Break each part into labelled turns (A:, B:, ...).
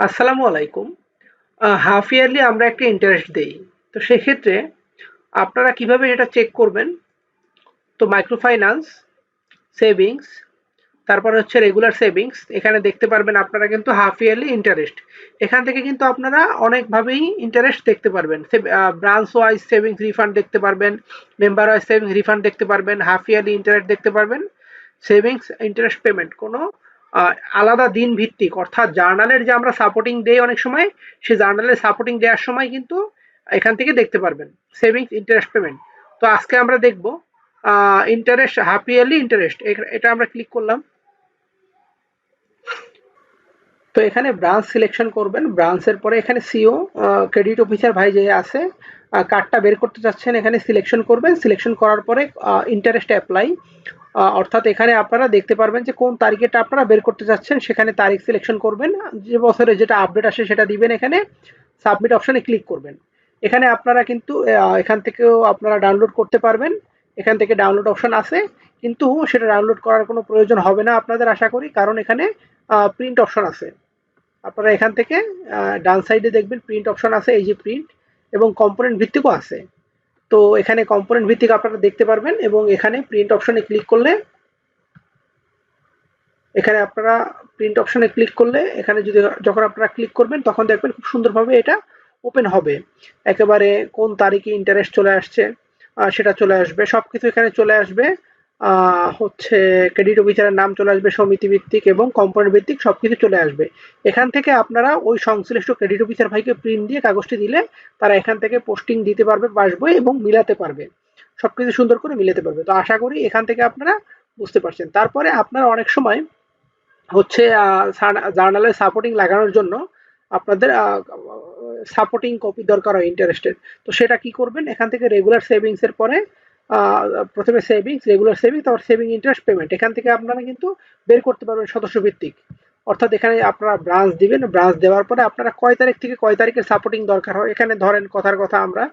A: আসসালামু আলাইকুম। Half yearly আমরা একটা ইন্টারেস্ট দেই। তো সেক্ষেত্রে আপনারা কীভাবে এটা চেক করবেন? তো মাইক্রো ফাইন্যান্স সেভিংস তারপর হচ্ছে রেগুলার সেভিংস এখানে দেখতে পারবেন আপনারা কিন্তু হাফ ইয়ারলি ইন্টারেস্ট এখান থেকে কিন্তু আপনারা অনেকভাবেই ইন্টারেস্ট দেখতে পারবেন। ব্রাঞ্চ ওয়াইজ সেভিংস রিফান্ড দেখতে পারবেন মেম্বার ওয়াইজ সেভিংস রিফান্ড দেখতে পারবেন হাফ ইয়ারলি ইন্টারেস্ট দেখতে পারবেন সেভিংস ইন্টারেস্ট পেমেন্ট কোনো আলাদা দিন ভিত্তিক অর্থাৎ জার্নালের যে আমরা সাপোর্টিং দেই অনেক সময় সেই জার্নালের সাপোর্টিং দেওয়ার সময় কিন্তু এখান থেকে দেখতে পারবেন সেভিংস ইন্টারেস্ট পেমেন্ট তো আজকে আমরা দেখব ইন্টারেস্ট হাফ ইয়ারলি ইন্টারেস্ট এটা আমরা ক্লিক করলাম। তো এখানে ব্রাঞ্চ সিলেকশন করবেন ব্রাঞ্চের পরে এখানে সিও ক্রেডিট অফিসার ভাই যে আছে কার্ডটা বের করতে চাচ্ছেন, এখানে সিলেকশন করবেন। সিলেকশন করার পরে ইন্টারেস্ট অ্যাপ্লাই অর্থাৎ এখানে আপনারা দেখতে পারবেন যে কোন তারিখেটা আপনারা বের করতে চাচ্ছেন, সেখানে তারিখ সিলেকশন করবেন। যে বছরে যেটা আপডেট আসে সেটা দিবেন এখানে। সাবমিট অপশনে ক্লিক করবেন। এখানে আপনারা কিন্তু এখান থেকেও আপনারা ডাউনলোড করতে পারবেন। এখান থেকে ডাউনলোড অপশন আছে। কিন্তু সেটা ডাউনলোড করার কোনো প্রয়োজন হবে না আপনাদের আশা করি। কারণ এখানে প্রিন্ট অপশন আছে। আপনারা এখান থেকে ডান সাইডে দেখবেন প্রিন্ট অপশন আছে, এই যে প্রিন্ট এবং কম্পোনেন্ট ভিত্তিকও আছে। তো এখানে কম্পোনেন্ট ভিত্তিক আপনারা দেখতে পারবেন এবং এখানে প্রিন্ট অপশনে ক্লিক করলে এখানে আপনারা প্রিন্ট অপশনে ক্লিক করলে এখানে যদি যখন আপনারা ক্লিক করবেন তখন দেখবেন খুব সুন্দরভাবে এটা ওপেন হবে। একেবারে কোন তারিখে ইন্টারেস্ট চলে আসছে সেটা চলে আসবে সব কিছু এখানে চলে আসবে। হচ্ছে ক্রেডিট অফিসারের নাম চলে আসবে সমিতি ভিত্তিক এবং কম্পোনেন্ট ভিত্তিক সবকিছু চলে আসবে। এখান থেকে আপনারা ওই সংশ্লিষ্ট ক্রেডিট অফিসার ভাইকে প্রিন্ট দিয়ে কাগজটি দিলে তারা এখান থেকে পোস্টিং দিতে পারবে পাসবই এবং মিলাতে পারবে। সব কিছু সুন্দর করে মিলাতে পারবে। তো আশা করি এখান থেকে আপনারা বুঝতে পারছেন। তারপরে আপনারা অনেক সময় হচ্ছে জার্নালের সাপোর্টিং লাগানোর জন্য আপনাদের সাপোর্টিং কপি দরকার হয় ইন্টারেস্টের তো সেটা কি করবেন? এখান থেকে রেগুলার সেভিংসের পরে প্রথমে সেভিংস রেগুলার সেভিং তারপর সেভিং ইন্টারেস্ট পেমেন্ট এখান থেকে আপনারা কিন্তু বের করতে পারবেন সদস্য ভিত্তিক অর্থাৎ এখানে আপনারা ব্রাঞ্চ দিবেন। ব্রাঞ্চ দেওয়ার পরে আপনারা কয় তারিখ থেকে কয় তারিখের সাপোর্টিং দরকার হয়, এখানে ধরেন কথার কথা আমরা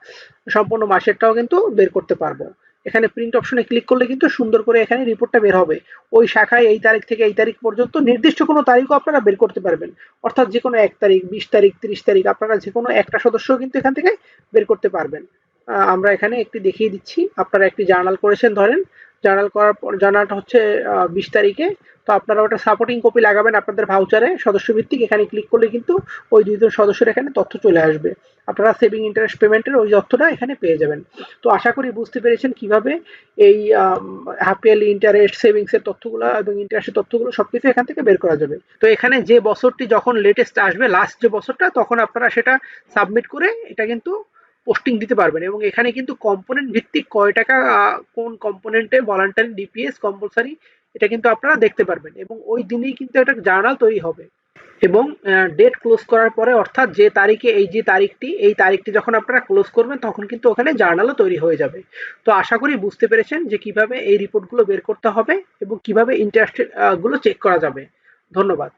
A: সম্পূর্ণ মাসেরটাও কিন্তু বের করতে পারব। এখানে প্রিন্ট অপশনে ক্লিক করলে কিন্তু সুন্দর করে এখানে রিপোর্টটা বের হবে। ওই শাখায় এই তারিখ থেকে এই তারিখ পর্যন্ত নির্দিষ্ট কোনো তারিখও আপনারা বের করতে পারবেন। অর্থাৎ যে কোনো এক তারিখ, বিশ তারিখ, তিরিশ তারিখ, আপনারা যে কোনো একটা সদস্য কিন্তু এখান থেকে বের করতে পারবেন। আমরা এখানে একটি দেখিয়ে দিচ্ছি। আপনারা একটি জার্নাল করেছেন, ধরেন। জার্নাল করার পর, জার্নালটা হচ্ছে বিশ তারিখে। তো আপনারা ওটা সাপোর্টিং কপি লাগাবেন আপনাদের ভাউচারে সদস্য ভিত্তিক এখানে ক্লিক করলে কিন্তু ওই দুইজন সদস্যের এখানে তথ্য চলে আসবে। আপনারা সেভিং ইন্টারেস্ট পেমেন্টের ওই তথ্যটা এখানে পেয়ে যাবেন। তো আশা করি বুঝতে পেরেছেন কীভাবে এই হাফ ইয়ারলি ইন্টারেস্ট সেভিংসের তথ্যগুলো এবং ইন্টারেস্টের তথ্যগুলো সব কিছু এখান থেকে বের করা যাবে। তো এখানে যে বছরটি যখন লেটেস্ট আসবে লাস্ট যে বছরটা, তখন আপনারা সেটা সাবমিট করে এটা কিন্তু পোস্টিং দিতে পারবেন এবং এখানে কিন্তু কম্পোনেন্ট ভিত্তিক কয় টাকা কোন কম্পোনেন্টে ভলান্টারি ডিপিএস কম্পালসারি এটা কিন্তু আপনারা দেখতে পারবেন এবং ওই দিনেই কিন্তু একটা জার্নাল তৈরি হবে এবং ডেট ক্লোজ করার পরে অর্থাৎ যে তারিখে এই যে তারিখটি, এই তারিখটি যখন আপনারা ক্লোজ করবেন তখন কিন্তু ওখানে জার্নালও তৈরি হয়ে যাবে। তো আশা করি বুঝতে পেরেছেন যে কীভাবে এই রিপোর্টগুলো বের করতে হবে এবং কীভাবে ইন্টারেস্টগুলো চেক করা যাবে। ধন্যবাদ।